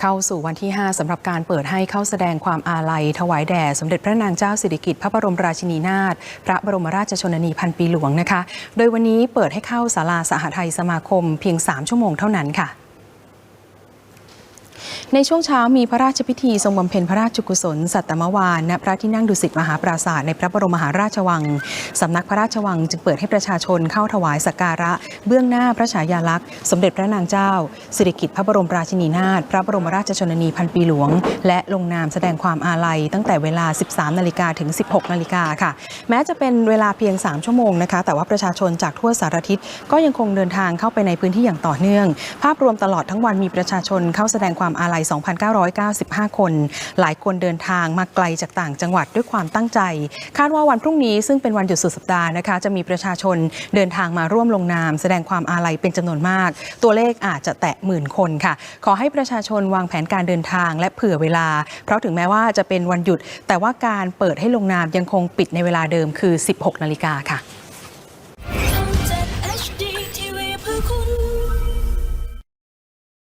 เข้าสู่วันที่ 5สำหรับการเปิดให้เข้าแสดงความอาลัย ถวายแด่สมเด็จพระนางเจ้าสิริกิติ์พระบรมราชินีนาถพระบรมราชชนนีพันปีหลวงนะคะ โดยวันนี้เปิดให้เข้าศาลาสหไทยสมาคมเพียง 3 ชั่วโมงเท่านั้นค่ะ ในช่วงเช้ามีพระราชพิธีทรงบำเพ็ญพระราชกุศล สัตตมวานณพระที่นั่งดุสิตมหาปราสาทในพระบรมมหาราชวัง สำนักพระราชวังจึงเปิดให้ประชาชนเข้าถวายสักการะ เบื้องหน้าพระฉายาลักษณ์ สมเด็จพระนางเจ้า สิริกิติ์พระบรมราชินีนาถพระบรมราชชนนีพันปีหลวง และลงนามแสดงความอาลัย ตั้งแต่เวลา 13 นาฬิกาถึง 16 นาฬิกาค่ะ แม้จะเป็นเวลาเพียง 3 ชั่วโมงนะคะ แต่ว่าประชาชนจากทั่วสารทิศก็ยังคงเดินทางเข้าไปในพื้นที่อย่างต่อเนื่อง ภาพรวมตลอดทั้งวันมีประชาชนเข้าแสดงความอาลัย2,995 คน หลายคนเดินทางมาไกลจากต่างจังหวัดด้วยความตั้งใจ คาดว่าวันพรุ่งนี้ซึ่งเป็นวันหยุดสุดสัปดาห์นะคะ จะมีประชาชนเดินทางมาร่วมลงนาม แสดงความอาลัยเป็นจำนวนมาก ตัวเลขอาจจะแตะหมื่นคนค่ะ ขอให้ประชาชนวางแผนการเดินทางและเผื่อเวลา เพราะถึงแม้ว่าจะเป็นวันหยุด แต่ว่าการเปิดให้ลงนามยังคงปิดในเวลาเดิมคือ 16 นาฬิกาค่ะ